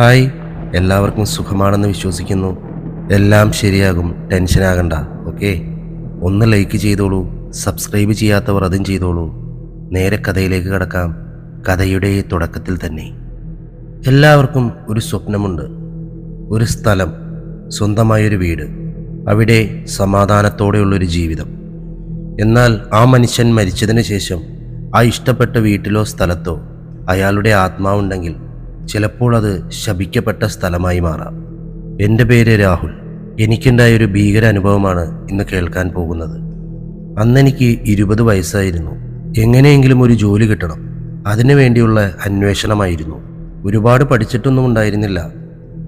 Hi എല്ലാവർക്കും സുഖമാണെന്ന് വിശ്വസിക്കുന്നു. എല്ലാം ശരിയാകും ടെൻഷനാകണ്ട ഓക്കെ? ഒന്ന് ലൈക്ക് ചെയ്തോളൂ സബ്സ്ക്രൈബ് ചെയ്യാത്തവർ അതും ചെയ്തോളൂ. നേരെ കഥയിലേക്ക് കടക്കാം കഥയുടെ തുടക്കത്തിൽ തന്നെ. എല്ലാവർക്കും ഒരു സ്വപ്നമുണ്ട് ഒരു സ്ഥലം സ്വന്തമായൊരു വീട് അവിടെ സമാധാനത്തോടെയുള്ളൊരു ജീവിതം. എന്നാൽ ആ മനുഷ്യൻ മരിച്ചതിന് ശേഷം ആ ഇഷ്ടപ്പെട്ട വീട്ടിലോ സ്ഥലത്തോ അയാളുടെ ആത്മാവുണ്ടെങ്കിൽ ചിലപ്പോൾ അത് ശപിക്കപ്പെട്ട സ്ഥലമായി മാറാം. എന്റെ പേര് രാഹുൽ. എനിക്കുണ്ടായ ഒരു ഭീകര അനുഭവമാണ് ഇന്ന് കേൾക്കാൻ പോകുന്നത്. അന്നെനിക്ക് ഇരുപത് വയസ്സായിരുന്നു. എങ്ങനെയെങ്കിലും ഒരു ജോലി കിട്ടണം. അതിനു വേണ്ടിയുള്ള അന്വേഷണമായിരുന്നു. ഒരുപാട് പഠിച്ചിട്ടൊന്നും ഉണ്ടായിരുന്നില്ല.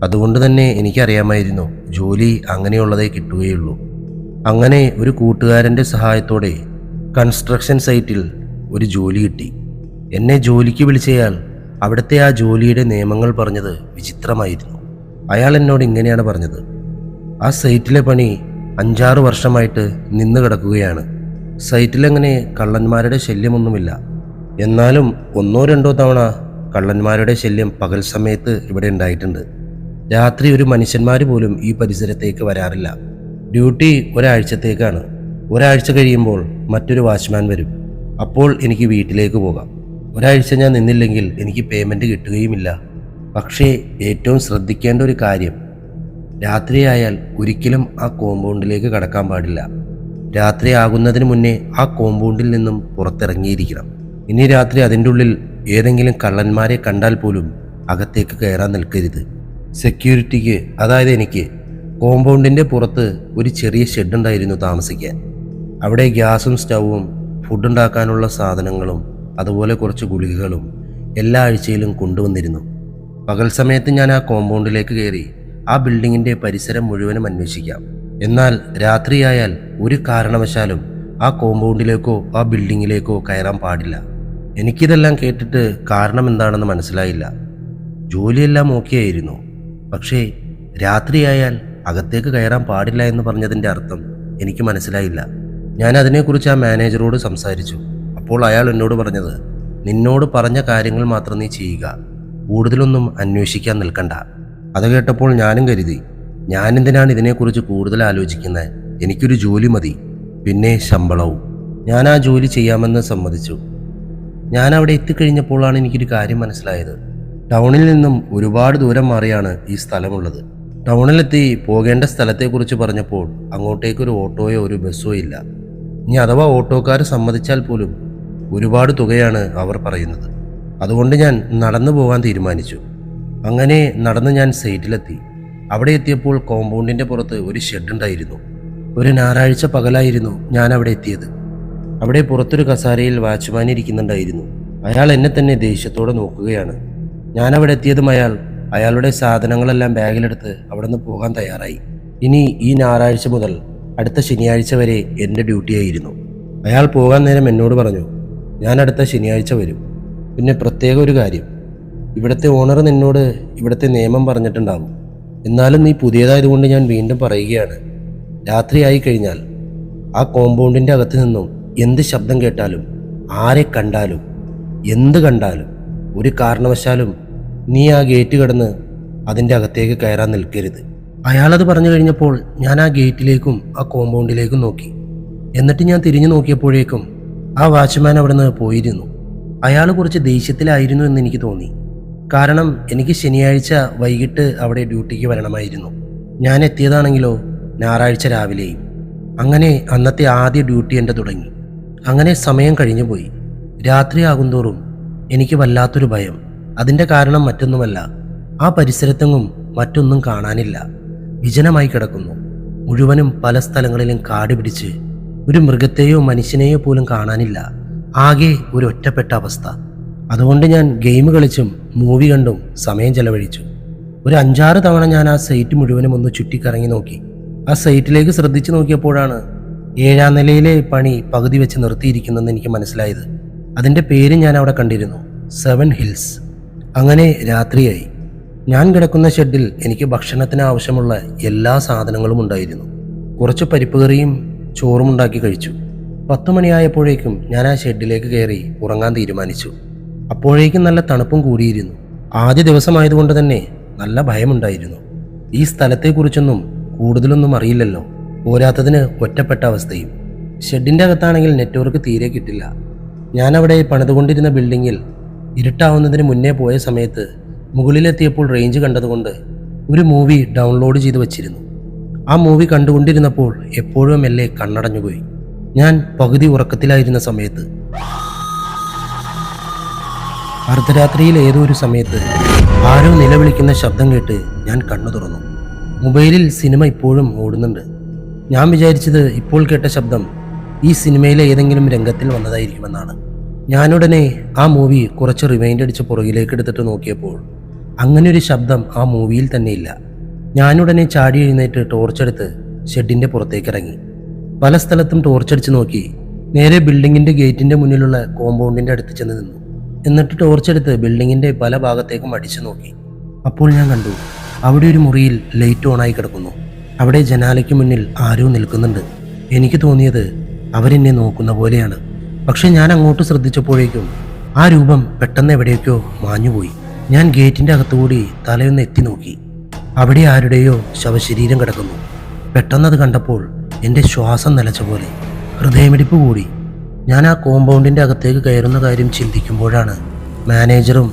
അതുകൊണ്ട് തന്നെ എനിക്കറിയാമായിരുന്നു ജോലി അങ്ങനെയുള്ളതേ കിട്ടുകയുള്ളൂ. അങ്ങനെ ഒരു കൂട്ടുകാരന്റെ സഹായത്തോടെ കൺസ്ട്രക്ഷൻ സൈറ്റിൽ ഒരു ജോലി കിട്ടി. എന്നെ ജോലിക്ക് വിളിച്ചയാൾ അവിടുത്തെ ആ ജോലിയുടെ നിയമങ്ങൾ പറഞ്ഞത് വിചിത്രമായിരുന്നു. അയാൾ എന്നോട് ഇങ്ങനെയാണ് പറഞ്ഞത്. ആ സൈറ്റിലെ പണി അഞ്ചാറ് വർഷമായിട്ട് നിന്ന് കിടക്കുകയാണ്. സൈറ്റിലങ്ങനെ കള്ളന്മാരുടെ ശല്യമൊന്നുമില്ല. എന്നാലും ഒന്നോ രണ്ടോ തവണ കള്ളന്മാരുടെ ശല്യം പകൽ സമയത്ത് ഇവിടെ ഉണ്ടായിട്ടുണ്ട്. രാത്രി ഒരു മനുഷ്യന്മാർ പോലും ഈ പരിസരത്തേക്ക് വരാറില്ല. ഡ്യൂട്ടി ഒരാഴ്ചത്തേക്കാണ്. ഒരാഴ്ച കഴിയുമ്പോൾ മറ്റൊരു വാച്ച്മാൻ വരും. അപ്പോൾ എനിക്ക് വീട്ടിലേക്ക് പോകാം. ഒരാഴ്ച ഞാൻ നിന്നില്ലെങ്കിൽ എനിക്ക് പേയ്മെന്റ് കിട്ടുകയുമില്ല. പക്ഷേ ഏറ്റവും ശ്രദ്ധിക്കേണ്ട ഒരു കാര്യം രാത്രിയായാൽ ഒരിക്കലും ആ കോമ്പൗണ്ടിലേക്ക് കടക്കാൻ പാടില്ല. രാത്രി ആകുന്നതിന് മുന്നേ ആ കോമ്പൗണ്ടിൽ നിന്നും പുറത്തിറങ്ങിയിരിക്കണം. ഇനി രാത്രി അതിന്റെ ഉള്ളിൽ ഏതെങ്കിലും കള്ളന്മാരെ കണ്ടാൽ പോലും അകത്തേക്ക് കയറാൻ നിൽക്കരുത്. സെക്യൂരിറ്റിക്ക് അതായത് എനിക്ക് കോമ്പൗണ്ടിന്റെ പുറത്ത് ഒരു ചെറിയ ഷെഡ് ഉണ്ടായിരുന്നു താമസിക്കാൻ. അവിടെ ഗ്യാസും സ്റ്റൗവും ഫുഡ് ഉണ്ടാക്കാനുള്ള സാധനങ്ങളും അതുപോലെ കുറച്ച് ഗുളികകളും എല്ലാ ആഴ്ചയിലും കൊണ്ടുവന്നിരുന്നു. പകൽ സമയത്ത് ഞാൻ ആ കോമ്പൗണ്ടിലേക്ക് കയറി ആ ബിൽഡിങ്ങിന്റെ പരിസരം മുഴുവനും അന്വേഷിക്കാം. എന്നാൽ രാത്രിയായാൽ ഒരു കാരണവശാലും ആ കോമ്പൗണ്ടിലേക്കോ ആ ബിൽഡിങ്ങിലേക്കോ കയറാൻ പാടില്ല. എനിക്കിതെല്ലാം കേട്ടിട്ട് കാരണം എന്താണെന്ന് മനസ്സിലായില്ല. ജോലിയെല്ലാം ഓക്കെ ആയിരുന്നു പക്ഷേ രാത്രിയായാൽ അകത്തേക്ക് കയറാൻ പാടില്ല എന്ന് പറഞ്ഞതിന്റെ അർത്ഥം എനിക്ക് മനസ്സിലായില്ല. ഞാൻ അതിനെക്കുറിച്ച് ആ മാനേജറോട് സംസാരിച്ചു. അപ്പോൾ അയാൾ എന്നോട് പറഞ്ഞത് നിന്നോട് പറഞ്ഞ കാര്യങ്ങൾ മാത്രം നീ ചെയ്യുക. കൂടുതലൊന്നും അന്വേഷിക്കാൻ നിൽക്കണ്ട. അത് കേട്ടപ്പോൾ ഞാനും കരുതി ഞാനെന്തിനാണ് ഇതിനെക്കുറിച്ച് കൂടുതൽ ആലോചിക്കുന്നത്? എനിക്കൊരു ജോലി മതി പിന്നെ ശമ്പളവും. ഞാൻ ആ ജോലി ചെയ്യാമെന്ന് സമ്മതിച്ചു. ഞാൻ അവിടെ എത്തിക്കഴിഞ്ഞപ്പോഴാണ് എനിക്കൊരു കാര്യം മനസ്സിലായത്. ടൗണിൽ നിന്നും ഒരുപാട് ദൂരം മാറിയാണ് ഈ സ്ഥലമുള്ളത്. ടൗണിലെത്തി പോകേണ്ട സ്ഥലത്തെക്കുറിച്ച് പറഞ്ഞപ്പോൾ അങ്ങോട്ടേക്കൊരു ഓട്ടോയോ ഒരു ബസ്സോ ഇല്ല. ഇനി അഥവാ ഓട്ടോക്കാർ സമ്മതിച്ചാൽ പോലും ഒരുപാട് തുകയാണ് അവർ പറയുന്നത്. അതുകൊണ്ട് ഞാൻ നടന്നു പോകാൻ തീരുമാനിച്ചു. അങ്ങനെ നടന്ന് ഞാൻ സൈറ്റിലെത്തി. അവിടെ എത്തിയപ്പോൾ കോമ്പൗണ്ടിന്റെ പുറത്ത് ഒരു ഷെഡ് ഉണ്ടായിരുന്നു ഒരു ഞായറാഴ്ച പകലായിരുന്നു ഞാൻ അവിടെ എത്തിയത്. അവിടെ പുറത്തൊരു കസാരയിൽ വാച്ച്മാൻ ഇരിക്കുന്നുണ്ടായിരുന്നു. അയാൾ എന്നെ തന്നെ ദേഷ്യത്തോടെ നോക്കുകയാണ്. ഞാൻ അവിടെ എത്തിയതും അയാൾ അയാളുടെ സാധനങ്ങളെല്ലാം ബാഗിലെടുത്ത് അവിടെ നിന്ന് പോകാൻ തയ്യാറായി. ഇനി ഈ ഞായറാഴ്ച മുതൽ അടുത്ത ശനിയാഴ്ച വരെ എന്റെ ഡ്യൂട്ടിയായിരുന്നു. അയാൾ പോകാൻ നേരം എന്നോട് പറഞ്ഞു ഞാൻ അടുത്ത ശനിയാഴ്ച വരും. പിന്നെ പ്രത്യേക ഒരു കാര്യം. ഇവിടുത്തെ ഓണർ നിന്നോട് ഇവിടുത്തെ നിയമം പറഞ്ഞിട്ടുണ്ടാവും. എന്നാലും നീ പുതിയതായതുകൊണ്ട് ഞാൻ വീണ്ടും പറയുകയാണ്. രാത്രിയായി കഴിഞ്ഞാൽ ആ കോമ്പൗണ്ടിന്റെ അകത്ത് നിന്നും എന്ത് ശബ്ദം കേട്ടാലും ആരെ കണ്ടാലും എന്ത് കണ്ടാലും ഒരു കാരണവശാലും നീ ആ ഗേറ്റ് കടന്ന് അതിന്റെ അകത്തേക്ക് കയറാൻ നിൽക്കരുത്. അയാളത് പറഞ്ഞു കഴിഞ്ഞപ്പോൾ ഞാൻ ആ ഗേറ്റിലേക്കും ആ കോമ്പൗണ്ടിലേക്കും നോക്കി. എന്നിട്ട് ഞാൻ തിരിഞ്ഞു നോക്കിയപ്പോഴേക്കും ആ വാച്ച്മാൻ അവിടെ നിന്ന് പോയിരുന്നു. അയാൾ കുറച്ച് ദേഷ്യത്തിലായിരുന്നു എന്ന് എനിക്ക് തോന്നി. കാരണം എനിക്ക് ശനിയാഴ്ച വൈകിട്ട് അവിടെ ഡ്യൂട്ടിക്ക് വരണമായിരുന്നു. ഞാൻ എത്തിയതാണെങ്കിലോ? ഞായറാഴ്ച രാവിലെയും. അങ്ങനെ അന്നത്തെ ആദ്യ ഡ്യൂട്ടി എന്റെ തുടങ്ങി. അങ്ങനെ സമയം കഴിഞ്ഞു പോയി. രാത്രിയാകുന്തോറും എനിക്ക് വല്ലാത്തൊരു ഭയം. അതിന്റെ കാരണം മറ്റൊന്നുമല്ല. ആ പരിസരത്തെങ്ങും മറ്റൊന്നും കാണാനില്ല. വിജനമായി കിടക്കുന്നു. മുഴുവനും പല സ്ഥലങ്ങളിലും കാട് പിടിച്ച് ഒരു മൃഗത്തെയോ മനുഷ്യനെയോ പോലും കാണാനില്ല. ആകെ ഒരു ഒറ്റപ്പെട്ട അവസ്ഥ. അതുകൊണ്ട് ഞാൻ ഗെയിം കളിച്ചും മൂവി കണ്ടും സമയം ചെലവഴിച്ചു. ഒരു അഞ്ചാറ് തവണ ഞാൻ ആ സൈറ്റ് മുഴുവനും ഒന്ന് ചുറ്റിക്കറങ്ങി നോക്കി. ആ സൈറ്റിലേക്ക് ശ്രദ്ധിച്ചു നോക്കിയപ്പോഴാണ് ഏഴാം നിലയിലെ പണി പകുതി വെച്ച് നിർത്തിയിരിക്കുന്നെന്ന് എനിക്ക് മനസ്സിലായത്. അതിന്റെ പേര് ഞാൻ അവിടെ കണ്ടിരുന്നു സെവൻ ഹിൽസ്. അങ്ങനെ രാത്രിയായി. ഞാൻ കിടക്കുന്ന ഷെഡിൽ എനിക്ക് ഭക്ഷണത്തിന് ആവശ്യമുള്ള എല്ലാ സാധനങ്ങളും ഉണ്ടായിരുന്നു. കുറച്ച് പരിപ്പ് കറിയും ചോറും ഉണ്ടാക്കി കഴിച്ചു. പത്ത് മണിയായപ്പോഴേക്കും ഞാൻ ആ ഷെഡിലേക്ക് കയറി ഉറങ്ങാൻ തീരുമാനിച്ചു. അപ്പോഴേക്കും നല്ല തണുപ്പും കൂടിയിരുന്നു. ആദ്യ ദിവസമായതുകൊണ്ട് തന്നെ നല്ല ഭയമുണ്ടായിരുന്നു. ഈ സ്ഥലത്തെക്കുറിച്ചൊന്നും കൂടുതലൊന്നും അറിയില്ലല്ലോ. പോരാത്തതിന് ഒറ്റപ്പെട്ട അവസ്ഥയും. ഷെഡിന്റെ അകത്താണെങ്കിൽ നെറ്റ്വർക്ക് തീരെ കിട്ടില്ല. ഞാനവിടെ പണിതുകൊണ്ടിരുന്ന ബിൽഡിങ്ങിൽ ഇരുട്ടാവുന്നതിന് മുന്നേ പോയ സമയത്ത് മുകളിലെത്തിയപ്പോൾ റേഞ്ച് കണ്ടതുകൊണ്ട് ഒരു മൂവി ഡൗൺലോഡ് ചെയ്ത് വച്ചിരുന്നു. ആ മൂവി കണ്ടുകൊണ്ടിരുന്നപ്പോൾ എപ്പോഴും മെല്ലെ കണ്ണടഞ്ഞുപോയി. ഞാൻ പകുതി ഉറക്കത്തിലായിരുന്ന സമയത്ത്. അർദ്ധരാത്രിയിൽ ഏതോ ഒരു സമയത്ത് ആരോ നിലവിളിക്കുന്ന ശബ്ദം കേട്ട് ഞാൻ കണ്ണു തുറന്നു. മൊബൈലിൽ സിനിമ ഇപ്പോഴും ഓടുന്നുണ്ട്. ഞാൻ വിചാരിച്ചത് ഇപ്പോൾ കേട്ട ശബ്ദം ഈ സിനിമയിലെ ഏതെങ്കിലും രംഗത്തിൽ വന്നതായിരിക്കുമെന്നാണ്. ഞാനുടനെ ആ മൂവി കുറച്ച് റിമൈൻഡ് അടിച്ച് പുറകിലേക്ക് എടുത്തിട്ട് നോക്കിയപ്പോൾ അങ്ങനെ ഒരു ശബ്ദം ആ മൂവിയിൽ തന്നെയില്ല. ഞാനുടനെ ചാടി എഴുന്നേറ്റ് ടോർച്ചെടുത്ത് ഷെഡിന്റെ പുറത്തേക്ക് ഇറങ്ങി പല സ്ഥലത്തും ടോർച്ചടിച്ച് നോക്കി നേരെ ബിൽഡിങ്ങിന്റെ ഗേറ്റിന്റെ മുന്നിലുള്ള കോമ്പൗണ്ടിന്റെ അടുത്ത് ചെന്ന് നിന്നു. എന്നിട്ട് ടോർച്ചെടുത്ത് ബിൽഡിങ്ങിന്റെ പല ഭാഗത്തേക്കും അടിച്ചു നോക്കി. അപ്പോൾ ഞാൻ കണ്ടു അവിടെ ഒരു മുറിയിൽ ലൈറ്റ് ഓണായി കിടക്കുന്നു. അവിടെ ജനാലയ്ക്ക് മുന്നിൽ ആരോ നിൽക്കുന്നുണ്ട്. എനിക്ക് തോന്നിയത് അവരെന്നെ നോക്കുന്ന പോലെയാണ്. പക്ഷെ ഞാൻ അങ്ങോട്ട് ശ്രദ്ധിച്ചപ്പോഴേക്കും ആ രൂപം പെട്ടെന്ന് എവിടേക്കോ മാഞ്ഞുപോയി. ഞാൻ ഗേറ്റിന്റെ അകത്തുകൂടി തലയൊന്ന് എത്തി നോക്കി. അവിടെ ആരുടെയോ ശവശരീരം കിടക്കുന്നു. പെട്ടെന്നത് കണ്ടപ്പോൾ എന്റെ ശ്വാസം നിലച്ച പോലെ ഹൃദയമിടിപ്പ് കൂടി. ഞാൻ ആ കോമ്പൗണ്ടിന്റെ അകത്തേക്ക് കയറുന്ന കാര്യം ചിന്തിക്കുമ്പോഴാണ് മാനേജറും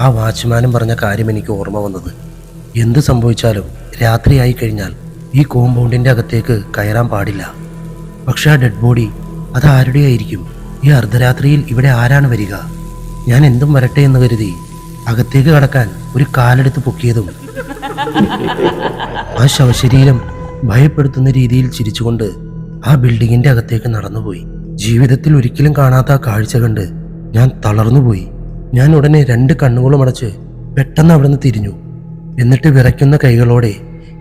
ആ വാച്ച്മാനും പറഞ്ഞ കാര്യം എനിക്ക് ഓർമ്മ വന്നത്. എന്ത് സംഭവിച്ചാലും രാത്രിയായി കഴിഞ്ഞാൽ ഈ കോമ്പൗണ്ടിന്റെ അകത്തേക്ക് കയറാൻ പാടില്ല. പക്ഷെ ആ ഡെഡ് ബോഡി അത് ആരുടെയായിരിക്കും ഈ അർദ്ധരാത്രിയിൽ ഇവിടെ ആരാണ് വരിക? ഞാൻ എന്തും വരട്ടെ എന്ന് കരുതി അകത്തേക്ക് കടക്കാൻ ഒരു കാലെടുത്ത് പൊക്കിയതും ആ ശവശരീരം ഭയപ്പെടുത്തുന്ന രീതിയിൽ ചിരിച്ചുകൊണ്ട് ആ ബിൽഡിങ്ങിന്റെ അകത്തേക്ക് നടന്നുപോയി. ജീവിതത്തിൽ ഒരിക്കലും കാണാത്ത ആ കാഴ്ച കണ്ട് ഞാൻ തളർന്നുപോയി. ഞാൻ ഉടനെ രണ്ട് കണ്ണുകളും അടച്ച് പെട്ടെന്ന് അവിടുന്ന് തിരിഞ്ഞു. എന്നിട്ട് വിറയ്ക്കുന്ന കൈകളോടെ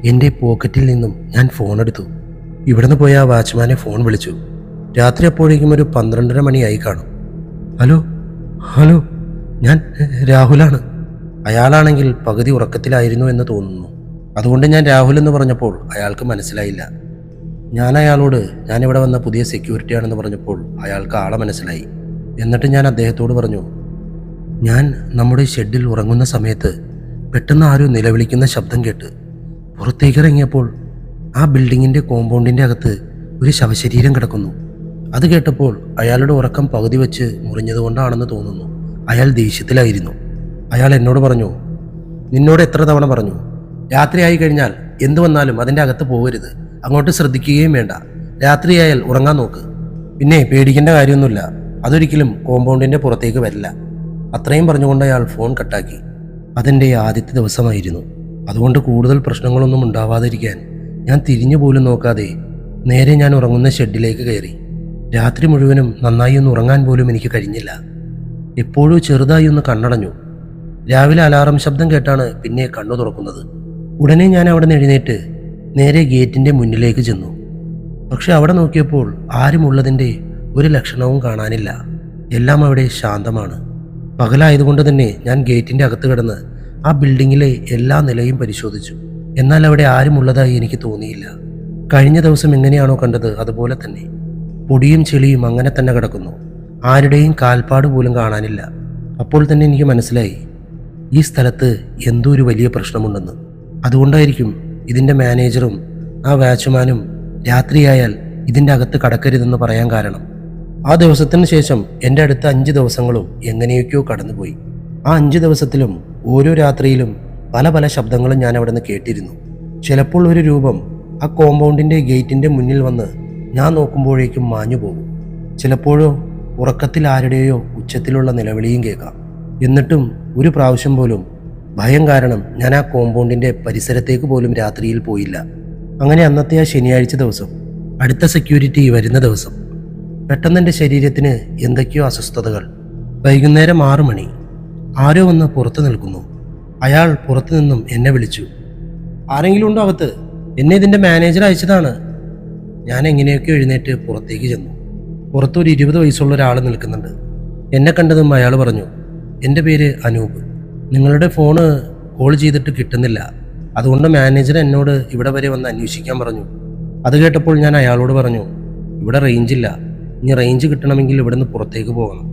എന്റെ പോക്കറ്റിൽ നിന്നും ഞാൻ ഫോൺ എടുത്തു. ഇവിടുന്ന് പോയ ആ വാച്ച്മാനെ ഫോൺ വിളിച്ചു. രാത്രി അപ്പോഴേക്കും ഒരു പന്ത്രണ്ടര മണിയായി കാണും. ഹലോ? ഹലോ? ഞാൻ രാഹുലാണ്. അയാളാണെങ്കിൽ പകുതി ഉറക്കത്തിലായിരുന്നു എന്ന് തോന്നുന്നു. അതുകൊണ്ട് ഞാൻ രാഹുൽ എന്ന് പറഞ്ഞപ്പോൾ അയാൾക്ക് മനസ്സിലായില്ല. ഞാൻ അയാളോട് ഞാനിവിടെ വന്ന പുതിയ സെക്യൂരിറ്റി ആണെന്ന് പറഞ്ഞപ്പോൾ അയാൾക്ക് ആളെ മനസ്സിലായി. എന്നിട്ട് ഞാൻ അദ്ദേഹത്തോട് പറഞ്ഞു ഞാൻ നമ്മുടെ ഷെഡിൽ ഉറങ്ങുന്ന സമയത്ത് പെട്ടെന്ന് ആരോ നിലവിളിക്കുന്ന ശബ്ദം കേട്ട് പുറത്തേക്ക് ഇറങ്ങിയപ്പോൾ ആ ബിൽഡിങ്ങിന്റെ കോമ്പൗണ്ടിന്റെ അകത്ത് ഒരു ശവശരീരം കിടക്കുന്നു. അത് കേട്ടപ്പോൾ അയാളുടെ ഉറക്കം പകുതി വെച്ച് മുറിഞ്ഞതുകൊണ്ടാണെന്ന് തോന്നുന്നു. അയാൾ ദേഷ്യത്തിലായിരുന്നു. അയാൾ എന്നോട് പറഞ്ഞു നിന്നോട് എത്ര തവണ പറഞ്ഞു? രാത്രിയായി കഴിഞ്ഞാൽ എന്തു വന്നാലും അതിന്റെ അകത്ത് പോകരുത്. അങ്ങോട്ട് ശ്രദ്ധിക്കുകയും വേണ്ട. രാത്രിയായാൽ ഉറങ്ങാൻ നോക്ക്. പിന്നെ പേടിക്കേണ്ട കാര്യമൊന്നുമില്ല. അതൊരിക്കലും കോമ്പൗണ്ടിന്റെ പുറത്തേക്ക് വരില്ല. അത്രയും പറഞ്ഞുകൊണ്ട് അയാൾ ഫോൺ കട്ടാക്കി. അതെന്റെ ആദ്യത്തെ ദിവസമായിരുന്നു. അതുകൊണ്ട് കൂടുതൽ പ്രശ്നങ്ങളൊന്നും ഉണ്ടാവാതിരിക്കാൻ ഞാൻ തിരിഞ്ഞു പോലും നോക്കാതെ നേരെ ഞാൻ ഉറങ്ങുന്ന ഷെഡിലേക്ക് കയറി. രാത്രി മുഴുവനും നന്നായി ഒന്ന് ഉറങ്ങാൻ പോലും എനിക്ക് കഴിഞ്ഞില്ല. എപ്പോഴും ചെറുതായി ഒന്ന് കണ്ണടഞ്ഞു. രാവിലെ അലാറം ശബ്ദം കേട്ടാണ് പിന്നെ കണ്ണു തുറക്കുന്നത്. ഉടനെ ഞാൻ അവിടെ നിന്ന് എഴുന്നേറ്റ് നേരെ ഗേറ്റിന്റെ മുന്നിലേക്ക് ചെന്നു. പക്ഷെ അവിടെ നോക്കിയപ്പോൾ ആരുമുള്ളതിന്റെ ഒരു ലക്ഷണവും കാണാനില്ല. എല്ലാം അവിടെ ശാന്തമാണ്. പകലായതുകൊണ്ട് തന്നെ ഞാൻ ഗേറ്റിന്റെ അകത്ത് കിടന്ന് ആ ബിൽഡിങ്ങിലെ എല്ലാ നിലയും പരിശോധിച്ചു. എന്നാൽ അവിടെ ആരുമുള്ളതായി എനിക്ക് തോന്നിയില്ല. കഴിഞ്ഞ ദിവസം എങ്ങനെയാണോ കണ്ടത് അതുപോലെ തന്നെ. പൊടിയും ചെളിയും അങ്ങനെ തന്നെ കിടക്കുന്നു. ആരുടെയും കാൽപ്പാട് പോലും കാണാനില്ല. അപ്പോൾ തന്നെ എനിക്ക് മനസ്സിലായി. ഈ സ്ഥലത്ത് എന്തോ ഒരു വലിയ പ്രശ്നമുണ്ടെന്ന്. അതുകൊണ്ടായിരിക്കും ഇതിന്റെ മാനേജറും ആ വാച്ച്മാനും രാത്രിയായാൽ ഇതിന്റെ അകത്ത് കടക്കരുതെന്ന് പറയാൻ കാരണം. ആ ദിവസത്തിന് ശേഷം എന്റെ അടുത്ത അഞ്ച് ദിവസങ്ങളും എങ്ങനെയൊക്കെയോ കടന്നുപോയി. ആ അഞ്ച് ദിവസത്തിലും ഓരോ രാത്രിയിലും പല പല ശബ്ദങ്ങളും ഞാൻ അവിടെ നിന്ന് കേട്ടിരുന്നു. ചിലപ്പോൾ ഒരു രൂപം ആ കോമ്പൗണ്ടിന്റെ ഗേറ്റിന്റെ മുന്നിൽ വന്ന് ഞാൻ നോക്കുമ്പോഴേക്കും മാഞ്ഞു പോകും ചിലപ്പോഴോ ഉറക്കത്തിൽ ആരുടെയോ ഉച്ചത്തിലുള്ള നിലവിളിയും കേൾക്കാം. എന്നിട്ടും ഒരു പ്രാവശ്യം പോലും. ഭയം കാരണം ഞാൻ ആ കോമ്പൗണ്ടിന്റെ പരിസരത്തേക്ക് പോലും രാത്രിയിൽ പോയില്ല. അങ്ങനെ അന്നത്തെ ആ ശനിയാഴ്ച ദിവസം അടുത്ത സെക്യൂരിറ്റി വരുന്ന ദിവസം പെട്ടെന്ന് എന്റെ ശരീരത്തിന് എന്തൊക്കെയോ അസ്വസ്ഥതകൾ. വൈകുന്നേരം ആറു മണി. ആരോ വന്ന് പുറത്തു നിൽക്കുന്നു. അയാൾ പുറത്തു നിന്നും എന്നെ വിളിച്ചു. ആരെങ്കിലും ഉണ്ടോ അകത്ത്? എന്നെ ഇതിന്റെ മാനേജർ അയച്ചതാണ്. ഞാൻ എങ്ങനെയൊക്കെ എഴുന്നേറ്റ് പുറത്തേക്ക് ചെന്നു. പുറത്തൊരു ഇരുപത് വയസ്സുള്ള ഒരാൾ നിൽക്കുന്നുണ്ട്. എന്നെ കണ്ടതും അയാൾ പറഞ്ഞു എന്റെ പേര് അനൂപ്. നിങ്ങളുടെ ഫോണ് കോൾ ചെയ്തിട്ട് കിട്ടുന്നില്ല. അതുകൊണ്ട് മാനേജർ എന്നോട് ഇവിടെ വരെ വന്ന് അന്വേഷിക്കാൻ പറഞ്ഞു. അത് കേട്ടപ്പോൾ ഞാൻ അയാളോട് പറഞ്ഞു ഇവിടെ റേഞ്ച് ഇല്ല. ഇനി റേഞ്ച് കിട്ടണമെങ്കിൽ ഇവിടുന്ന് പുറത്തേക്ക് പോകണം.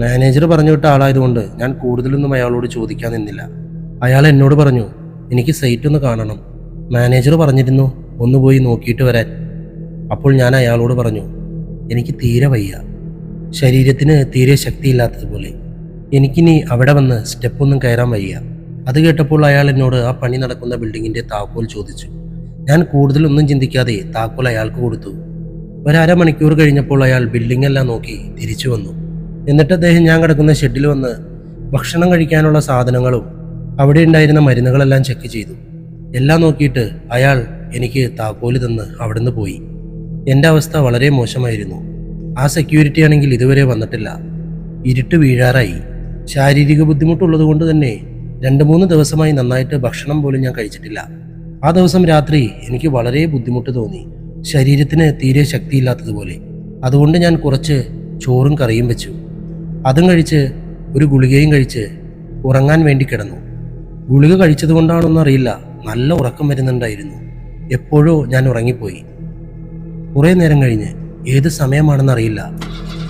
മാനേജർ പറഞ്ഞു വിട്ട ആളായതുകൊണ്ട് ഞാൻ കൂടുതലൊന്നും അയാളോട് ചോദിക്കാൻ നിന്നില്ല. അയാൾ എന്നോട് പറഞ്ഞു എനിക്ക് സൈറ്റ് ഒന്ന് കാണണം. മാനേജർ പറഞ്ഞിരുന്നു ഒന്ന് പോയി നോക്കിയിട്ട് വരാൻ. അപ്പോൾ ഞാൻ അയാളോട് പറഞ്ഞു എനിക്ക് തീരെ വയ്യ. ശരീരത്തിന് തീരെ ശക്തിയില്ലാത്തതുപോലെ. എനിക്കിനി അവിടെ വന്ന് സ്റ്റെപ്പൊന്നും കയറാൻ വയ്യ. അത് കേട്ടപ്പോൾ അയാൾ എന്നോട് ആ പണി നടക്കുന്ന ബിൽഡിങ്ങിന്റെ താക്കോൽ ചോദിച്ചു. ഞാൻ കൂടുതലൊന്നും ചിന്തിക്കാതെ താക്കോൽ അയാൾക്ക് കൊടുത്തു. ഒരര മണിക്കൂർ കഴിഞ്ഞപ്പോൾ അയാൾ ബിൽഡിംഗ് എല്ലാം നോക്കി തിരിച്ചു വന്നു. എന്നിട്ട് അദ്ദേഹം ഞാൻ കിടക്കുന്ന ഷെഡിൽ വന്ന് ഭക്ഷണം കഴിക്കാനുള്ള സാധനങ്ങളും അവിടെ ഉണ്ടായിരുന്ന മരുന്നുകളെല്ലാം ചെക്ക് ചെയ്തു. എല്ലാം നോക്കിയിട്ട് അയാൾ എനിക്ക് താക്കോൽ തന്ന് അവിടുന്ന് പോയി. എന്റെ അവസ്ഥ വളരെ മോശമായിരുന്നു. ആ സെക്യൂരിറ്റി ആണെങ്കിൽ ഇതുവരെ വന്നിട്ടില്ല. ഇരുട്ട് വീഴാറായി. ശാരീരിക ബുദ്ധിമുട്ടുള്ളത് കൊണ്ട് തന്നെ രണ്ട് മൂന്ന് ദിവസമായി നന്നായിട്ട് ഭക്ഷണം പോലും ഞാൻ കഴിച്ചിട്ടില്ല. ആ ദിവസം രാത്രി എനിക്ക് വളരെ ബുദ്ധിമുട്ട് തോന്നി. ശരീരത്തിന് തീരെ ശക്തിയില്ലാത്തതുപോലെ. അതുകൊണ്ട് ഞാൻ കുറച്ച് ചോറും കറിയും വെച്ചു. അതും കഴിച്ച് ഒരു ഗുളികയും കഴിച്ച് ഉറങ്ങാൻ വേണ്ടി കിടന്നു. ഗുളിക കഴിച്ചത് കൊണ്ടാണോന്നറിയില്ല നല്ല ഉറക്കം വരുന്നുണ്ടായിരുന്നു. എപ്പോഴോ ഞാൻ ഉറങ്ങിപ്പോയി. കുറേ നേരം കഴിഞ്ഞ് ഏത് സമയമാണെന്നറിയില്ല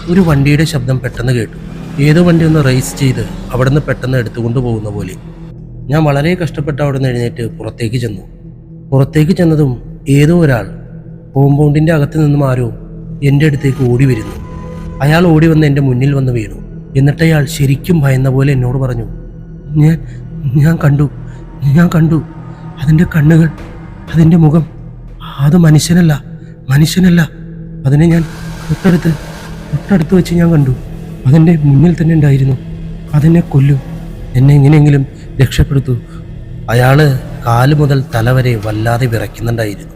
ഒരു വണ്ടിയുടെ ശബ്ദം പെട്ടെന്ന് കേട്ടു. ഏതോ വണ്ടി ഒന്ന് റേസ് ചെയ്ത് അവിടുന്ന് പെട്ടെന്ന് എടുത്തുകൊണ്ട് പോകുന്ന പോലെ. ഞാൻ വളരെ കഷ്ടപ്പെട്ട് അവിടുന്ന് എഴുന്നേറ്റ് പുറത്തേക്ക് ചെന്നു. പുറത്തേക്ക് ചെന്നതും ഏതോ ഒരാൾ കോമ്പൗണ്ടിന്റെ അകത്ത് നിന്നും ആരോ എന്റെ അടുത്തേക്ക് ഓടി വരുന്നു. അയാൾ ഓടി വന്ന് എന്റെ മുന്നിൽ വന്ന് വീണു. എന്നിട്ട് അയാൾ ശരിക്കും ഭയന്ന പോലെ എന്നോട് പറഞ്ഞു ഞാൻ ഞാൻ കണ്ടു ഞാൻ കണ്ടു. അതിന്റെ കണ്ണുകൾ അതിന്റെ മുഖം. അത് മനുഷ്യനല്ല മനുഷ്യനല്ല. അതിനെ ഞാൻ തൊട്ടടുത്ത് തൊട്ടടുത്ത് വെച്ച് ഞാൻ കണ്ടു. അതെന്റെ മുന്നിൽ തന്നെ ഉണ്ടായിരുന്നു. അതെന്നെ കൊല്ലും. എന്നെ എങ്ങനെയെങ്കിലും രക്ഷപ്പെടുത്തു. അയാൾ കാൽ മുതൽ തല വരെ വല്ലാതെ വിറയ്ക്കുന്നുണ്ടായിരുന്നു.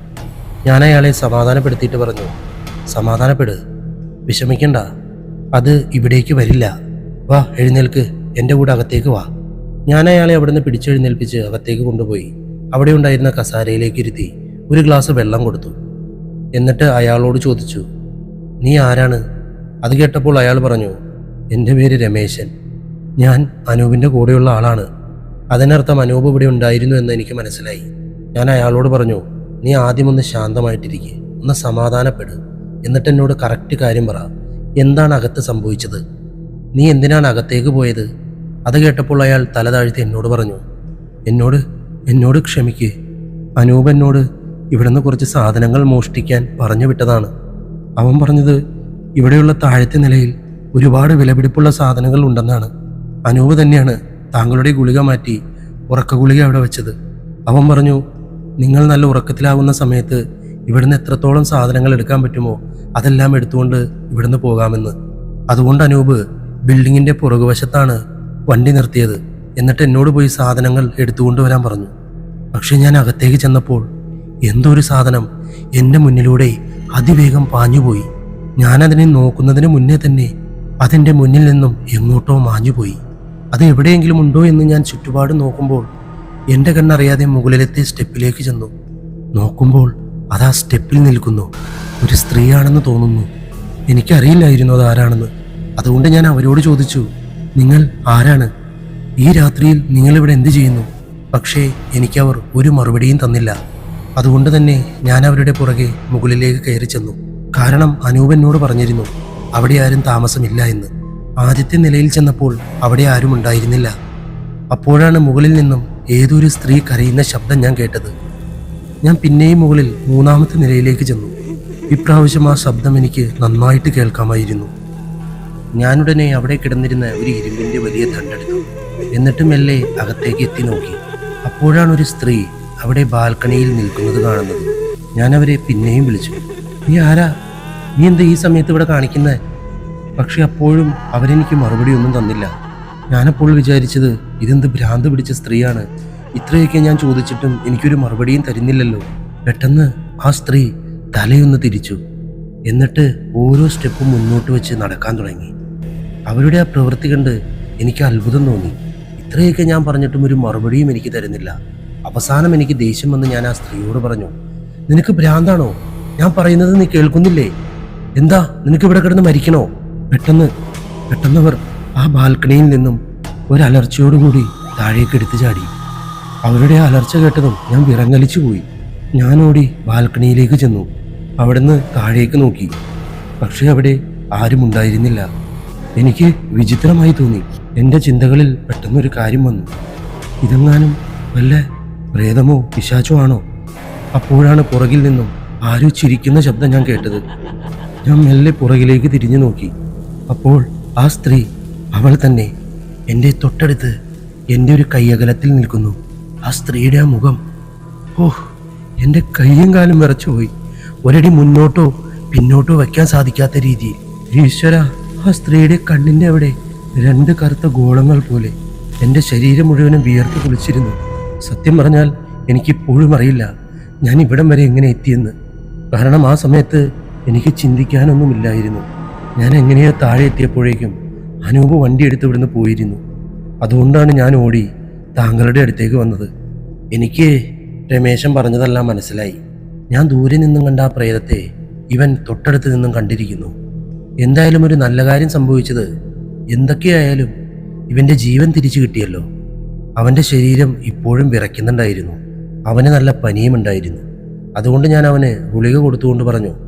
ഞാൻ അയാളെ സമാധാനപ്പെടുത്തിയിട്ട് പറഞ്ഞു സമാധാനപ്പെട്. വിഷമിക്കണ്ട. അത് ഇവിടേക്ക് വരില്ല. വാ എഴുന്നേൽക്ക്. എന്റെ കൂടെ അകത്തേക്ക് വാ. ഞാൻ അയാളെ അവിടുന്ന് പിടിച്ചെഴുന്നേൽപ്പിച്ച് അകത്തേക്ക് കൊണ്ടുപോയി. അവിടെ ഉണ്ടായിരുന്ന കസാരയിലേക്ക് ഇരുത്തി ഒരു ഗ്ലാസ് വെള്ളം കൊടുത്തു. എന്നിട്ട് അയാളോട് ചോദിച്ചു നീ ആരാണ്? അത് കേട്ടപ്പോൾ അയാൾ പറഞ്ഞു എന്റെ പേര് രമേശൻ. ഞാൻ അനൂപിന്റെ കൂടെയുള്ള ആളാണ്. അതിനർത്ഥം അനൂപ് ഇവിടെ ഉണ്ടായിരുന്നു എന്ന് എനിക്ക് മനസ്സിലായി. ഞാൻ അയാളോട് പറഞ്ഞു നീ ആദ്യം ഒന്ന് ശാന്തമായിട്ടിരിക്കെ ഒന്ന് സമാധാനപ്പെട്. എന്നിട്ട് എന്നോട് കറക്റ്റ് കാര്യം പറ. എന്താണ് അകത്ത് സംഭവിച്ചത്? നീ എന്തിനാണ് അകത്തേക്ക് പോയത്? അത് കേട്ടപ്പോൾ അയാൾ തല താഴ്ത്തി എന്നോട് പറഞ്ഞു എന്നോട് എന്നോട് ക്ഷമിക്കേ. അനൂപ് എന്നോട് ഇവിടുന്ന് കുറച്ച് സാധനങ്ങൾ മോഷ്ടിക്കാൻ പറഞ്ഞു വിട്ടതാണ്. അവൻ പറഞ്ഞത് ഇവിടെയുള്ള താഴത്തെ നിലയിൽ ഒരുപാട് വിലപിടിപ്പുള്ള സാധനങ്ങൾ ഉണ്ടെന്നാണ്. അനൂപ് തന്നെയാണ് താങ്കളുടെ ഗുളിക മാറ്റി ഉറക്ക ഗുളിക അവിടെ വെച്ചത്. അവൻ പറഞ്ഞു നിങ്ങൾ നല്ല ഉറക്കത്തിലാവുന്ന സമയത്ത് ഇവിടുന്ന് എത്രത്തോളം സാധനങ്ങൾ എടുക്കാൻ പറ്റുമോ അതെല്ലാം എടുത്തുകൊണ്ട് ഇവിടുന്ന് പോകാമെന്ന്. അതുകൊണ്ട് അനൂപ് ബിൽഡിങ്ങിന്റെ പുറകുവശത്താണ് വണ്ടി നിർത്തിയത്. എന്നിട്ട് എന്നോട് പോയി സാധനങ്ങൾ എടുത്തുകൊണ്ട് വരാൻ പറഞ്ഞു. പക്ഷേ ഞാൻ അകത്തേക്ക് ചെന്നപ്പോൾ എന്തോ ഒരു സാധനം എന്റെ മുന്നിലൂടെ അതിവേഗം പാഞ്ഞുപോയി. ഞാനതിനെ നോക്കുന്നതിന് മുന്നേ തന്നെ അതെന്റെ മുന്നിൽ നിന്നും എങ്ങോട്ടോ മാഞ്ഞുപോയി. അത് എവിടെയെങ്കിലും ഉണ്ടോ എന്ന് ഞാൻ ചുറ്റുപാട് നോക്കുമ്പോൾ എന്റെ കണ്ണറിയാതെ മുകളിലത്തെ സ്റ്റെപ്പിലേക്ക് ചെന്നു. നോക്കുമ്പോൾ അത് ആ സ്റ്റെപ്പിൽ നിൽക്കുന്നു. ഒരു സ്ത്രീയാണെന്ന് തോന്നുന്നു. എനിക്കറിയില്ലായിരുന്നു അത് ആരാണെന്ന്. അതുകൊണ്ട് ഞാൻ അവരോട് ചോദിച്ചു നിങ്ങൾ ആരാണ്? ഈ രാത്രിയിൽ നിങ്ങളിവിടെ എന്ത് ചെയ്യുന്നു? പക്ഷേ എനിക്കവർ ഒരു മറുപടിയും തന്നില്ല. അതുകൊണ്ട് തന്നെ ഞാൻ അവരുടെ പുറകെ മുകളിലേക്ക് കയറി ചെന്നു. കാരണം അനൂപ് എന്നോട് പറഞ്ഞിരുന്നു അവിടെ ആരും താമസമില്ല എന്ന്. ആദ്യത്തെ നിലയിൽ ചെന്നപ്പോൾ അവിടെ ആരും ഉണ്ടായിരുന്നില്ല. അപ്പോഴാണ് മുകളിൽ നിന്നും ഏതൊരു സ്ത്രീ കരയുന്ന ശബ്ദം ഞാൻ കേട്ടത്. ഞാൻ പിന്നെയും മുകളിൽ മൂന്നാമത്തെ നിലയിലേക്ക് ചെന്നു. ഇപ്രാവശ്യം ആ ശബ്ദം എനിക്ക് നന്നായിട്ട് കേൾക്കാമായിരുന്നു. ഞാനുടനെ അവിടെ കിടന്നിരുന്ന ഒരു ഇരുമ്പിന്റെ വലിയ തണ്ടെടുത്തു. എന്നിട്ട് മെല്ലെ അകത്തേക്ക് എത്തി നോക്കി. അപ്പോഴാണ് ഒരു സ്ത്രീ അവിടെ ബാൽക്കണിയിൽ നിൽക്കുന്നത് കാണുന്നത്. ഞാൻ അവരെ പിന്നെയും വിളിച്ചു. നീ ആരാ? നീ എന്താ ഈ സമയത്ത് ഇവിടെ കാണിക്കുന്നത് പക്ഷെ അപ്പോഴും അവരെനിക്ക് മറുപടി ഒന്നും തന്നില്ല. ഞാനപ്പോൾ വിചാരിച്ചത് ഇതെന്ത് ഭ്രാന്ത് പിടിച്ച സ്ത്രീയാണ്. ഇത്രയൊക്കെ ഞാൻ ചോദിച്ചിട്ടും എനിക്കൊരു മറുപടിയും തരുന്നില്ലല്ലോ. പെട്ടെന്ന് ആ സ്ത്രീ തലയൊന്ന് തിരിച്ചു. എന്നിട്ട് ഓരോ സ്റ്റെപ്പും മുന്നോട്ട് വെച്ച് നടക്കാൻ തുടങ്ങി. അവരുടെ ആ പ്രവൃത്തി കണ്ട് എനിക്ക് അത്ഭുതം തോന്നി. ഇത്രയൊക്കെ ഞാൻ പറഞ്ഞിട്ടും ഒരു മറുപടിയും എനിക്ക് തരുന്നില്ല. അവസാനം എനിക്ക് ദേഷ്യം വന്ന് ഞാൻ ആ സ്ത്രീയോട് പറഞ്ഞു നിനക്ക് ഭ്രാന്താണോ? ഞാൻ പറയുന്നത് നീ കേൾക്കുന്നില്ലേ? എന്താ? നിനക്ക് ഇവിടെ കിടന്ന് മരിക്കണോ? പെട്ടെന്ന് പെട്ടെന്നവർ ആ ബാൽക്കണിയിൽ നിന്നും ഒരു അലർച്ചയോടുകൂടി താഴേക്ക് എടുത്തു ചാടി. അവരുടെ അലർച്ച കേട്ടതും ഞാൻ വിറങ്ങലിച്ചു പോയി. ഞാനോടി ബാൽക്കണിയിലേക്ക് ചെന്നു. അവിടുന്ന് താഴേക്ക് നോക്കി. പക്ഷേ അവിടെ ആരും ഉണ്ടായിരുന്നില്ല. എനിക്ക് വിചിത്രമായി തോന്നി. എന്റെ ചിന്തകളിൽ പെട്ടെന്നൊരു കാര്യം വന്നു. ഇതെങ്ങാനും വല്ല പ്രേതമോ പിശാചോ ആണോ? അപ്പോഴാണ് പുറകിൽ നിന്നും ആരോ ചിരിക്കുന്ന ശബ്ദം ഞാൻ കേട്ടത്. ഞാൻ മെല്ലെ പുറകിലേക്ക് തിരിഞ്ഞു നോക്കി. അപ്പോൾ ആ സ്ത്രീ അവൾ തന്നെ എന്റെ തൊട്ടടുത്ത് എന്റെ ഒരു കൈയകലത്തിൽ നിൽക്കുന്നു. ആ സ്ത്രീയുടെ ആ മുഖം ഓഹ് എന്റെ കയ്യും കാലും വിറച്ചുപോയി ഒരടി മുന്നോട്ടോ പിന്നോട്ടോ വയ്ക്കാൻ സാധിക്കാത്ത രീതിയിൽ. ഈശ്വര ആ സ്ത്രീയുടെ കണ്ണിന്റെ അവിടെ രണ്ട് കറുത്ത ഗോളങ്ങൾ പോലെ എന്റെ ശരീരം മുഴുവനും വിയർത്ത് കുളിച്ചിരുന്നു. സത്യം പറഞ്ഞാൽ എനിക്കിപ്പോഴും അറിയില്ല ഞാൻ ഇവിടം വരെ എങ്ങനെ എത്തിയെന്ന്. കാരണം ആ സമയത്ത് എനിക്ക് ചിന്തിക്കാനൊന്നുമില്ലായിരുന്നു. ഞാൻ എങ്ങനെയോ താഴെ എത്തിയപ്പോഴേക്കും അനൂപ് വണ്ടി എടുത്ത് ഇവിടുന്ന് പോയിരുന്നു. അതുകൊണ്ടാണ് ഞാൻ ഓടി താങ്കളുടെ അടുത്തേക്ക് വന്നത്. എനിക്ക് രമേശൻ പറഞ്ഞതെല്ലാം മനസ്സിലായി. ഞാൻ ദൂരെ നിന്നും കണ്ട ആ പ്രേതത്തെ ഇവൻ തൊട്ടടുത്ത് നിന്നും കണ്ടിരിക്കുന്നു. എന്തായാലും ഒരു നല്ല കാര്യം സംഭവിച്ചത് എന്തൊക്കെയായാലും ഇവന്റെ ജീവൻ തിരിച്ചു കിട്ടിയല്ലോ. അവന്റെ ശരീരം ഇപ്പോഴും വിറയ്ക്കുന്നുണ്ടായിരുന്നു. അവന് നല്ല പനിയും ഉണ്ടായിരുന്നു അതുകൊണ്ട് ഞാൻ അവന് ഗുളിക കൊടുത്തുകൊണ്ട് പറഞ്ഞു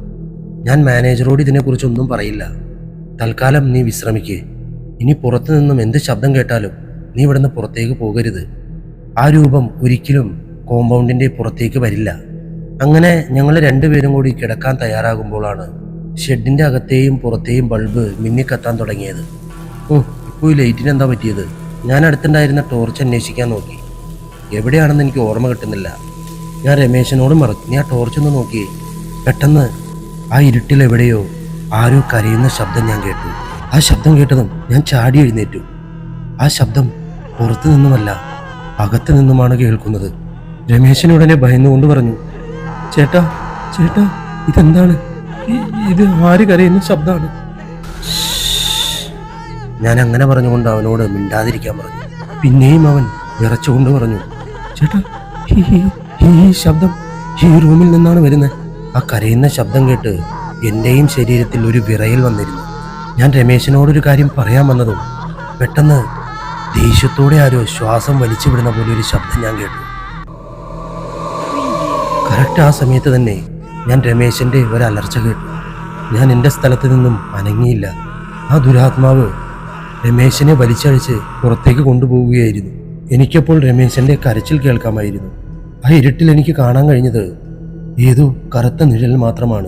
ഞാൻ മാനേജറോട് ഇതിനെക്കുറിച്ചൊന്നും പറയില്ല. തൽക്കാലം നീ വിശ്രമിക്ക്. ഇനി പുറത്തു നിന്നും എന്ത് ശബ്ദം കേട്ടാലും നീ ഇവിടുന്ന് പുറത്തേക്ക് പോകരുത്. ആ രൂപം ഒരിക്കലും കോമ്പൗണ്ടിന്റെ പുറത്തേക്ക് വരില്ല. അങ്ങനെ ഞങ്ങൾ രണ്ടുപേരും കൂടി കിടക്കാൻ തയ്യാറാകുമ്പോഴാണ് ഷെഡിന്റെ അകത്തെയും പുറത്തെയും ബൾബ് മിന്നിക്കത്താൻ തുടങ്ങിയത്. ഓ ഇപ്പോൾ ഈ ലൈറ്റിന് എന്താ പറ്റിയത്? ഞാൻ അടുത്തുണ്ടായിരുന്ന ടോർച്ച് അന്വേഷിക്കാൻ നോക്കി. എവിടെയാണെന്ന് എനിക്ക് ഓർമ്മ കിട്ടുന്നില്ല. ഞാൻ രമേശനോട് മറച്ചു നീ ആ ടോർച്ച് ഒന്ന് നോക്കിയേ പെട്ടെന്ന് ആ ഇരുട്ടിലെവിടെയോ ആരോ കരയുന്ന ശബ്ദം ഞാൻ കേട്ടു. ആ ശബ്ദം കേട്ടതും ഞാൻ ചാടി എഴുന്നേറ്റു. ആ ശബ്ദം പുറത്തു നിന്നുമല്ല അകത്തു നിന്നുമാണ് കേൾക്കുന്നത്. രമേശൻ ഉടനെ ഭയന്നുകൊണ്ട് പറഞ്ഞു ചേട്ടാ ചേട്ടാ ഇതെന്താണ്? ഇത് ആര് കരയുന്ന ശബ്ദമാണ്? ഞാൻ അങ്ങനെ പറഞ്ഞുകൊണ്ട് അവനോട് മിണ്ടാതിരിക്കാൻ പറഞ്ഞു. പിന്നെയും അവൻ വിറച്ചുകൊണ്ട് പറഞ്ഞു ചേട്ടാ ഈ- ശബ്ദം ഈ റൂമിൽ നിന്നാണ് വരുന്നത് ആ കരയുന്ന ശബ്ദം കേട്ട് എന്റെയും ശരീരത്തിൽ ഒരു വിറയൽ വന്നിരുന്നു. ഞാൻ രമേശിനോടൊരു കാര്യം പറയാൻ വന്നതും പെട്ടെന്ന് ദേഷ്യത്തോടെ ആരോ ശ്വാസം വലിച്ചു വിടുന്ന പോലെ ഒരു ശബ്ദം ഞാൻ കേട്ടു. കറക്റ്റ് ആ സമയത്ത് തന്നെ ഞാൻ രമേശിന്റെ ഒരലർച്ച കേട്ടു. ഞാൻ എന്റെ സ്ഥലത്ത് നിന്നും അനങ്ങിയില്ല. ആ ദുരാത്മാവ് രമേശിനെ വലിച്ചഴിച്ച് പുറത്തേക്ക് കൊണ്ടുപോവുകയായിരുന്നു. എനിക്കപ്പോൾ രമേശിന്റെ കരച്ചിൽ കേൾക്കാമായിരുന്നു. ആ ഇരുട്ടിൽ എനിക്ക് കാണാൻ കഴിഞ്ഞത് ഏതോ കറുത്ത നിഴൽ മാത്രമാണ്.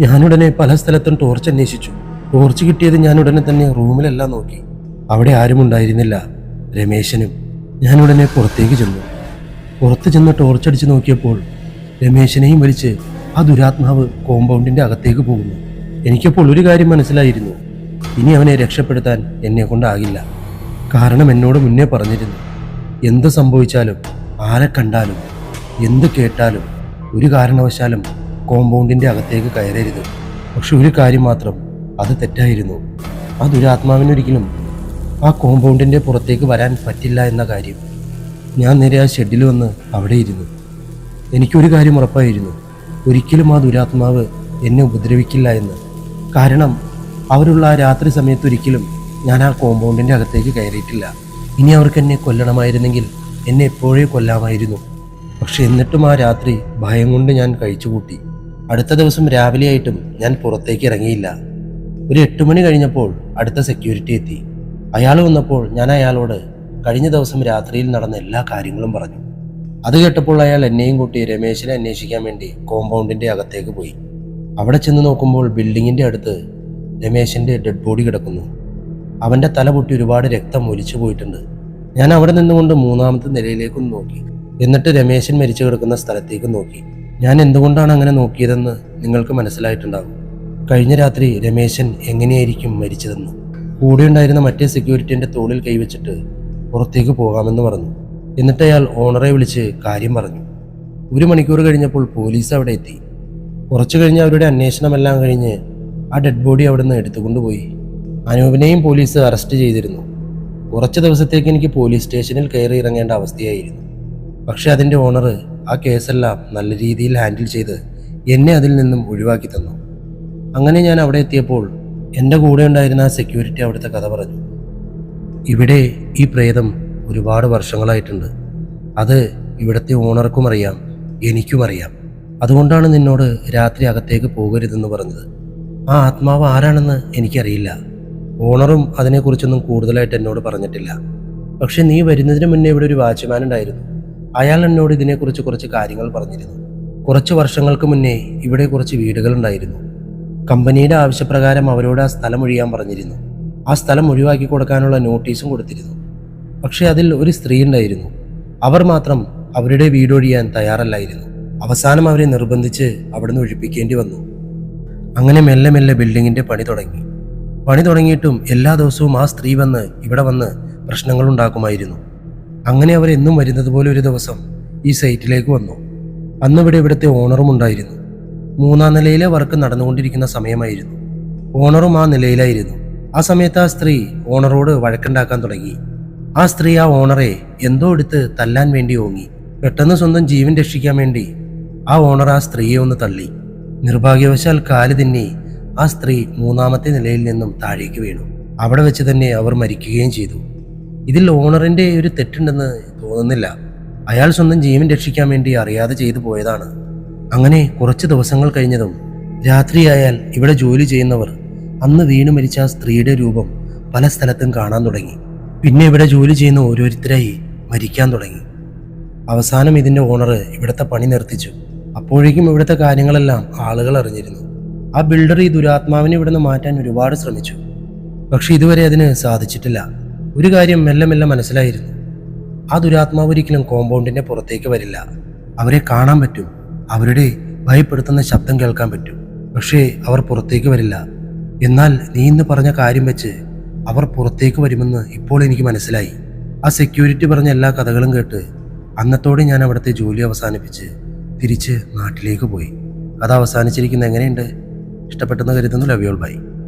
ഞാനുടനെ പല സ്ഥലത്തും ടോർച്ച് അന്വേഷിച്ചു. ടോർച്ച് കിട്ടിയത് ഞാൻ ഉടനെ തന്നെ റൂമിലെല്ലാം നോക്കി. അവിടെ ആരും ഉണ്ടായിരുന്നില്ല രമേശനും ഞാനുടനെ പുറത്തേക്ക് ചെന്നു. പുറത്ത് ചെന്ന് ടോർച്ച് അടിച്ച് നോക്കിയപ്പോൾ രമേശനെയും വലിച്ച് ആ ദുരാത്മാവ് കോമ്പൗണ്ടിന്റെ അകത്തേക്ക് പോകുന്നു. എനിക്കപ്പോൾ ഒരു കാര്യം മനസ്സിലായിരുന്നു. ഇനി അവനെ രക്ഷപ്പെടുത്താൻ എന്നെ കൊണ്ടാകില്ല. കാരണം എന്നോട് മുന്നേ പറഞ്ഞിരുന്നു. എന്ത് സംഭവിച്ചാലും ആരെ കണ്ടാലും എന്ത് കേട്ടാലും ഒരു കാരണവശാലും കോമ്പൗണ്ടിന്റെ അകത്തേക്ക് കയറരുത്. പക്ഷെ ഒരു കാര്യം മാത്രം അത് തെറ്റായിരുന്നു. ആ ദുരാത്മാവിനൊരിക്കലും ആ കോമ്പൗണ്ടിന്റെ പുറത്തേക്ക് വരാൻ പറ്റില്ല എന്ന കാര്യം. ഞാൻ നേരെ ആ ഷെഡിൽ വന്ന് അവിടെ ഇരുന്നു. എനിക്കൊരു കാര്യം ഉറപ്പായിരുന്നു. ഒരിക്കലും ആ ദുരാത്മാവ് എന്നെ ഉപദ്രവിക്കില്ല എന്ന്. കാരണം അവരുള്ള ആ രാത്രി സമയത്ത് ഒരിക്കലും ഞാൻ ആ കോമ്പൗണ്ടിന്റെ അകത്തേക്ക് കയറിയിട്ടില്ല. ഇനി അവർക്ക് എന്നെ കൊല്ലണമായിരുന്നെങ്കിൽ എന്നെ എപ്പോഴേ കൊല്ലാമായിരുന്നു. പക്ഷെ എന്നിട്ടും ആ രാത്രി ഭയം കൊണ്ട് ഞാൻ കഴിച്ചുകൂട്ടി. അടുത്ത ദിവസം രാവിലെ ആയിട്ടും ഞാൻ പുറത്തേക്ക് ഇറങ്ങിയില്ല. ഒരു എട്ട് മണി കഴിഞ്ഞപ്പോൾ അടുത്ത സെക്യൂരിറ്റി എത്തി. അയാൾ വന്നപ്പോൾ ഞാൻ അയാളോട് കഴിഞ്ഞ ദിവസം രാത്രിയിൽ നടന്ന എല്ലാ കാര്യങ്ങളും പറഞ്ഞു. അത് കേട്ടപ്പോൾ അയാൾ എന്നെയും കൂട്ടി രമേശിനെ അന്വേഷിക്കാൻ വേണ്ടി കോമ്പൗണ്ടിന്റെ അകത്തേക്ക് പോയി. അവിടെ ചെന്ന് നോക്കുമ്പോൾ ബിൽഡിങ്ങിന്റെ അടുത്ത് രമേശിന്റെ ഡെഡ് ബോഡി കിടക്കുന്നു. അവന്റെ തല പൊട്ടി ഒരുപാട് രക്തം ഒലിച്ചു പോയിട്ടുണ്ട്. ഞാൻ അവിടെ നിന്നുകൊണ്ട് മൂന്നാമത്തെ നിലയിലേക്കും നോക്കി. എന്നിട്ട് രമേശൻ മരിച്ചു കിടക്കുന്ന സ്ഥലത്തേക്ക് നോക്കി. ഞാൻ എന്തുകൊണ്ടാണ് അങ്ങനെ നോക്കിയതെന്ന് നിങ്ങൾക്ക് മനസ്സിലായിട്ടുണ്ടാകും. കഴിഞ്ഞ രാത്രി രമേശൻ എങ്ങനെയായിരിക്കും മരിച്ചതെന്ന്. കൂടെ ഉണ്ടായിരുന്ന മറ്റേ സെക്യൂരിറ്റിന്റെ തോളിൽ കൈവച്ചിട്ട് പുറത്തേക്ക് പോകാമെന്ന് പറഞ്ഞു. എന്നിട്ട് അയാൾ ഓണറെ വിളിച്ച് കാര്യം പറഞ്ഞു. ഒരു മണിക്കൂർ കഴിഞ്ഞപ്പോൾ പോലീസ് അവിടെ എത്തി. കുറച്ചു കഴിഞ്ഞ് അവരുടെ അന്വേഷണമെല്ലാം കഴിഞ്ഞ് ആ ഡെഡ് ബോഡി അവിടെ നിന്ന് എടുത്തുകൊണ്ടുപോയി. അനൂപിനെയും പോലീസ് അറസ്റ്റ് ചെയ്തിരുന്നു. കുറച്ച് ദിവസത്തേക്ക് എനിക്ക് പോലീസ് സ്റ്റേഷനിൽ കയറി ഇറങ്ങേണ്ട അവസ്ഥയായിരുന്നു. പക്ഷെ അതിന്റെ ഓണർ ആ കേസെല്ലാം നല്ല രീതിയിൽ ഹാൻഡിൽ ചെയ്ത് എന്നെ അതിൽ നിന്നും ഒഴിവാക്കി തന്നു. അങ്ങനെ ഞാൻ അവിടെ എത്തിയപ്പോൾ എന്റെ കൂടെ ഉണ്ടായിരുന്ന ആ സെക്യൂരിറ്റി അവിടുത്തെ കഥ പറഞ്ഞു. ഇവിടെ ഈ പ്രേതം ഒരുപാട് വർഷങ്ങളായിട്ടുണ്ട്. അത് ഇവിടുത്തെ ഓണർക്കും അറിയാം എനിക്കും അറിയാം. അതുകൊണ്ടാണ് നിന്നോട് രാത്രി അകത്തേക്ക് പോകരുതെന്ന് പറഞ്ഞത്. ആ ആത്മാവ് ആരാണെന്ന് എനിക്കറിയില്ല. ഓണറും അതിനെക്കുറിച്ചൊന്നും കൂടുതലായിട്ട് എന്നോട് പറഞ്ഞിട്ടില്ല. പക്ഷെ നീ വരുന്നതിന് മുന്നേ ഇവിടെ ഒരു വാച്ച്മാൻ ഉണ്ടായിരുന്നു. അയാൾ എന്നോട് ഇതിനെക്കുറിച്ച് കുറച്ച് കാര്യങ്ങൾ പറഞ്ഞിരുന്നു. കുറച്ച് വർഷങ്ങൾക്ക് മുന്നേ ഇവിടെ കുറച്ച് വീടുകളുണ്ടായിരുന്നു കമ്പനിയുടെ ആവശ്യപ്രകാരം അവരോട് ആ സ്ഥലം ഒഴിയാൻ പറഞ്ഞിരുന്നു. ആ സ്ഥലം ഒഴിവാക്കി കൊടുക്കാനുള്ള നോട്ടീസും കൊടുത്തിരുന്നു. പക്ഷേ അതിൽ ഒരു സ്ത്രീ ഉണ്ടായിരുന്നു. അവർ മാത്രം അവരുടെ വീടൊഴിയാൻ തയ്യാറല്ലായിരുന്നു. അവസാനം അവരെ നിർബന്ധിച്ച് അവിടുന്ന് ഒഴിപ്പിക്കേണ്ടി വന്നു. അങ്ങനെ മെല്ലെ മെല്ലെ ബിൽഡിങ്ങിന്റെ പണി തുടങ്ങി. പണി തുടങ്ങിയിട്ടും എല്ലാ ദിവസവും ആ സ്ത്രീ വന്ന് ഇവിടെ വന്ന് പ്രശ്നങ്ങൾ ഉണ്ടാക്കുമായിരുന്നു. അങ്ങനെ അവർ എന്നും വരുന്നത് പോലെ ഒരു ദിവസം ഈ സൈറ്റിലേക്ക് വന്നു. അന്ന് ഇവിടെ ഇവിടുത്തെ ഓണറും ഉണ്ടായിരുന്നു. മൂന്നാം നിലയിലെ വർക്ക് നടന്നുകൊണ്ടിരിക്കുന്ന സമയമായിരുന്നു. ഓണറും ആ നിലയിലായിരുന്നു. ആ സമയത്ത് ആ സ്ത്രീ ഓണറോട് വഴക്കുണ്ടാക്കാൻ തുടങ്ങി. ആ സ്ത്രീ ആ ഓണറെ എന്തോ എടുത്ത് തല്ലാൻ വേണ്ടി ഓങ്ങി. പെട്ടെന്ന് സ്വന്തം ജീവൻ രക്ഷിക്കാൻ വേണ്ടി ആ ഓണർ ആ സ്ത്രീയെ ഒന്ന് തള്ളി. നിർഭാഗ്യവശാൽ കാൽ തിന്നി ആ സ്ത്രീ മൂന്നാമത്തെ നിലയിൽ നിന്നും താഴേക്ക് വീണു. അവിടെ വെച്ച് തന്നെ അവർ മരിക്കുകയും ചെയ്തു. ഇതിൽ ഓണറിന്റെ ഒരു തെറ്റുണ്ടെന്ന് തോന്നുന്നില്ല. അയാൾ സ്വന്തം ജീവൻ രക്ഷിക്കാൻ വേണ്ടി അറിയാതെ ചെയ്തു പോയതാണ്. അങ്ങനെ കുറച്ച് ദിവസങ്ങൾ കഴിഞ്ഞതും രാത്രിയായാൽ ഇവിടെ ജോലി ചെയ്യുന്നവർ അന്ന് വീണു മരിച്ച ആ സ്ത്രീയുടെ രൂപം പല സ്ഥലത്തും കാണാൻ തുടങ്ങി. പിന്നെ ഇവിടെ ജോലി ചെയ്യുന്ന ഓരോരുത്തരായി മരിക്കാൻ തുടങ്ങി. അവസാനം ഇതിന്റെ ഓണർ ഇവിടുത്തെ പണി നിർത്തിച്ചു. അപ്പോഴേക്കും ഇവിടുത്തെ കാര്യങ്ങളെല്ലാം ആളുകൾ അറിഞ്ഞിരുന്നു. ആ ബിൽഡർ ഈ ദുരാത്മാവിനെ ഇവിടുന്ന് മാറ്റാൻ ഒരുപാട് ശ്രമിച്ചു. പക്ഷെ ഇതുവരെ അതിന് സാധിച്ചിട്ടില്ല. ഒരു കാര്യം മെല്ലെ മെല്ലെ മനസ്സിലായിരുന്നു. ആ ദുരാത്മാവ് ഒരിക്കലും കോമ്പൗണ്ടിന്റെ പുറത്തേക്ക് വരില്ല. അവരെ കാണാൻ പറ്റും. അവരുടെ ഭയപ്പെടുത്തുന്ന ശബ്ദം കേൾക്കാൻ പറ്റും. പക്ഷേ അവർ പുറത്തേക്ക് വരില്ല. എന്നാൽ നീ ഇന്ന് പറഞ്ഞ കാര്യം വെച്ച് അവർ പുറത്തേക്ക് വരുമെന്ന് ഇപ്പോൾ എനിക്ക് മനസ്സിലായി. ആ സെക്യൂരിറ്റി പറഞ്ഞ എല്ലാ കഥകളും കേട്ട് അന്നത്തോടെ ഞാൻ അവിടുത്തെ ജോലി അവസാനിപ്പിച്ച് തിരിച്ച് നാട്ടിലേക്ക് പോയി. അത് അവസാനിച്ചിരിക്കുന്ന എങ്ങനെയുണ്ട്? ഇഷ്ടപ്പെട്ടെന്ന് കരുതുന്നു ലവ്യോൾ ബൈ